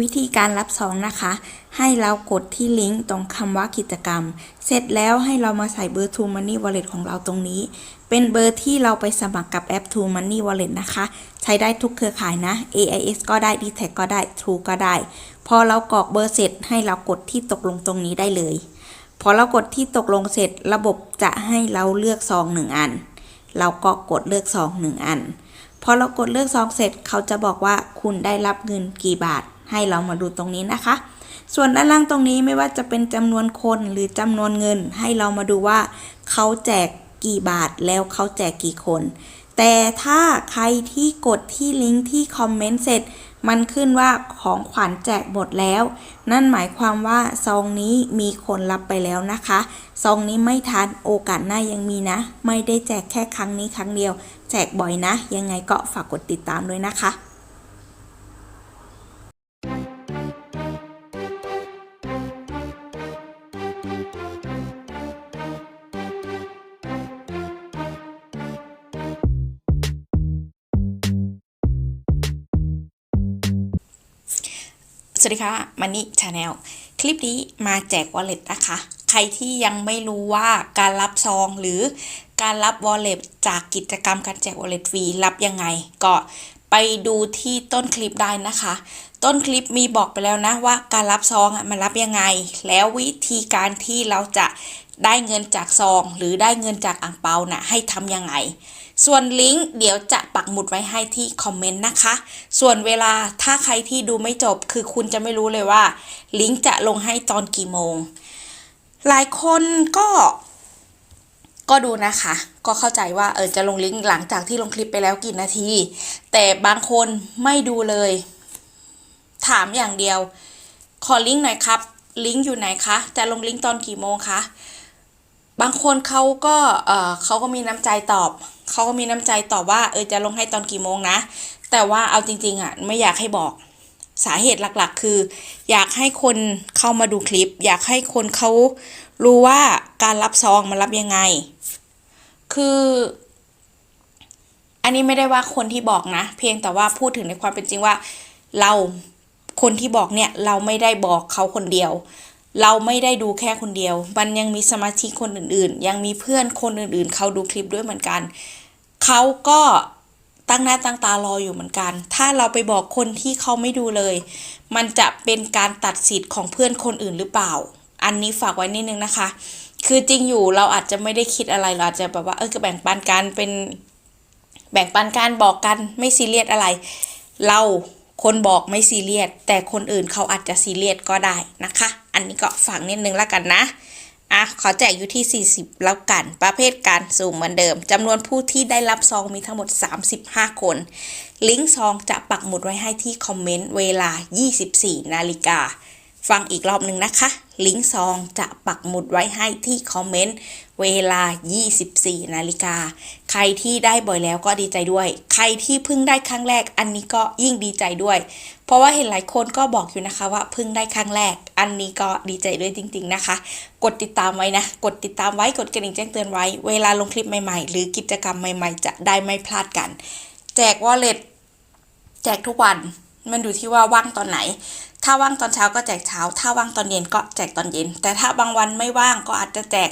วิธีการรับซองนะคะ ให้เรากดที่ลิงก์ตรงคำว่ากิจกรรม เสร็จแล้วให้เรามาใส่เบอร์ True Money Wallet ของเราตรงนี้ เป็นเบอร์ที่เราไปสมัครกับแอป True Money Wallet นะคะ ใช้ได้ทุกเครือข่ายนะ AIS ก็ได้ d t a c ก็ได้ True ก็ได้ พอเรากรอกเบอร์เสร็จให้เรากดที่ตกลงตรงนี้ได้เลย พอเรากดที่ตกลงเสร็จระบบจะให้เราเลือกซองหนึ่งอัน เราก็กดเลือกซองหนึ่งอัน พอเรากดเลือกซองเสร็จเขาจะบอกว่าคุณได้รับเงินกี่บาท ให้เรามาดูตรงนี้นะคะ ส่วนด้านล่างตรงนี้ไม่ว่าจะเป็นจำนวนคนหรือจำนวนเงิน ให้เรามาดูว่าเขาแจกกี่บาทแล้วเขาแจกกี่คน แต่ถ้าใครที่กดที่ลิงก์ที่คอมเมนต์เสร็จ มันขึ้นว่าของขวัญแจกหมดแล้ว นั่นหมายความว่าซองนี้มีคนรับไปแล้วนะคะ ซองนี้ไม่ทันโอกาสหน้ายังมีนะ ไม่ได้แจกแค่ครั้งนี้ครั้งเดียว แจกบ่อยนะ ยังไงก็ฝากกดติดตามด้วยนะคะ สวัสดีค่ะมันนี่ชาแนลคลิปนี้มาแจกวอลเล็ตนะคะ ใครที่ยังไม่รู้ว่าการรับซองหรือการรับวอลเล็ตจากกิจกรรมการแจกวอลเล็ตฟรีรับยังไง ก็ ไปดูที่ต้นคลิปได้นะคะ ต้นคลิปมีบอกไปแล้วนะว่าการรับซองมันรับยังไง แล้ววิธีการที่เราจะได้เงินจากซอง หรือได้เงินจากอ่างเปานะ่ะให้ทำยังไง ส่วนลิงก์เดี๋ยวจะปักหมุดไว้ให้ที่คอมเมนต์นะคะ ส่วนเวลาถ้าใครที่ดูไม่จบคือคุณจะไม่รู้เลยว่า ลิงก์จะลงให้ตอนกี่โมง หลายคนก็ ก็ดูนะคะ ก็เข้าใจว่าเออจะลงลิงก์หลังจากที่ลงคลิปไปแล้วกี่นาที แต่บางคนไม่ดูเลย ถามอย่างเดียว ขอลิงก์หน่อยครับ ลิงก์อยู่ไหนคะ จะลงลิงก์ตอนกี่โมงคะบางคนเขาก็เออเขาก็มีน้ำใจตอบ เขาก็มีน้ำใจตอบว่าเออจะลงให้ตอนกี่โมงนะ แต่ว่าเอาจริงๆอะไม่อยากให้บอก สาเหตุหลักๆ คือ อยากให้คนเข้ามาดูคลิป อยากให้คนเขารู้ว่าการรับซองมันรับยังไง คือ อันนี้ไม่ได้ว่าคนที่บอกนะ เพียงแต่ว่าพูดถึงในความเป็นจริงว่า เราคนที่บอกเนี่ยเราไม่ได้บอกเขาคนเดียว เราไม่ได้ดูแค่คนเดียว มันยังมีสมาชิกคนอื่นๆ ยังมีเพื่อนคนอื่นๆ เขาดูคลิปด้วยเหมือนกัน เขาก็ ตั้งหน้าตั้งตารออยู่เหมือนกัน ถ้าเราไปบอกคนที่เขาไม่ดูเลย มันจะเป็นการตัดสิทธิ์ของเพื่อนคนอื่นหรือเปล่า อันนี้ฝากไว้นิดนึงนะคะ คือจริงอยู่เราอาจจะไม่ได้คิดอะไร เราอาจจะแบบว่าเออก็แบ่งปันกันเป็น แบ่งปันการบอกกันไม่ซีเรียสอะไร เราคนบอกไม่ซีเรียสแต่คนอื่นเขาอาจจะซีเรียสก็ได้นะคะ อันนี้ก็ฝากนิดนึงแล้วกันนะ อะขอแจกอยู่ที่ 40 แล้วกัน ประเภทการสุ่มเหมือนเดิมจำนวนผู้ที่ได้รับซองมีทั้งหมด 35 คน ลิงก์ซองจะปักหมุดไว้ให้ที่คอมเมนต์เวลา 24 นาฬิกา ฟังอีกรอบหนึ่งนะคะ ลิงก์ซองจะปักหมุดไว้ให้ที่คอมเมนต์เวลา 24 นาฬิกา ใครที่ได้บ่อยแล้วก็ดีใจด้วย ใครที่เพิ่งได้ครั้งแรก อันนี้ก็ยิ่งดีใจด้วย เพราะว่าเห็นหลายคนก็บอกอยู่นะคะว่าเพิ่งได้ครั้งแรก อันนี้ก็ดีใจด้วยจริง ๆนะคะ กดติดตามไว้นะ กดติดตามไว้กดกระดิ่งแจ้งเตือนไว้ เวลาลงคลิปใหม่ๆ หรือกิจกรรมใหม่ๆ จะได้ไม่พลาดกัน แจกวอลเล็ตแจกทุกวันมันอยู่ที่ว่าว่างตอนไหน ถ้าว่างตอนเช้าก็แจกเช้า ถ้าว่างตอนเย็นก็แจกตอนเย็น แต่ถ้าบางวันไม่ว่างก็อาจจะแจก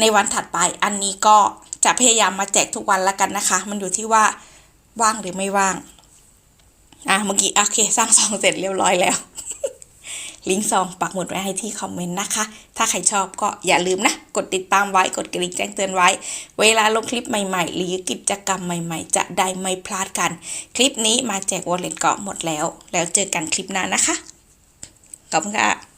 ในวันถัดไป อันนี้ก็ จะพยายามมาแจกทุกวันแล้วกันนะคะ มันอยู่ที่ว่าว่างหรือไม่ว่าง อะเมื่อกี้โอเค สร้างซองเสร็จเรียบร้อยแล้ว ลิงก์ซองปักหมุดไว้ให้ที่คอมเมนต์นะคะ ถ้าใครชอบก็อย่าลืมนะ กดติดตามไว้ กดกระดิ่งแจ้งเตือนไว้ เวลาลงคลิปใหม่ๆ หรือกิจกรรมใหม่ๆ จะได้ไม่พลาดกัน คลิปนี้มาแจกวอลเล็ตก็หมดแล้ว แล้วเจอกันคลิปหน้านะคะ ขอบคุณค่ะ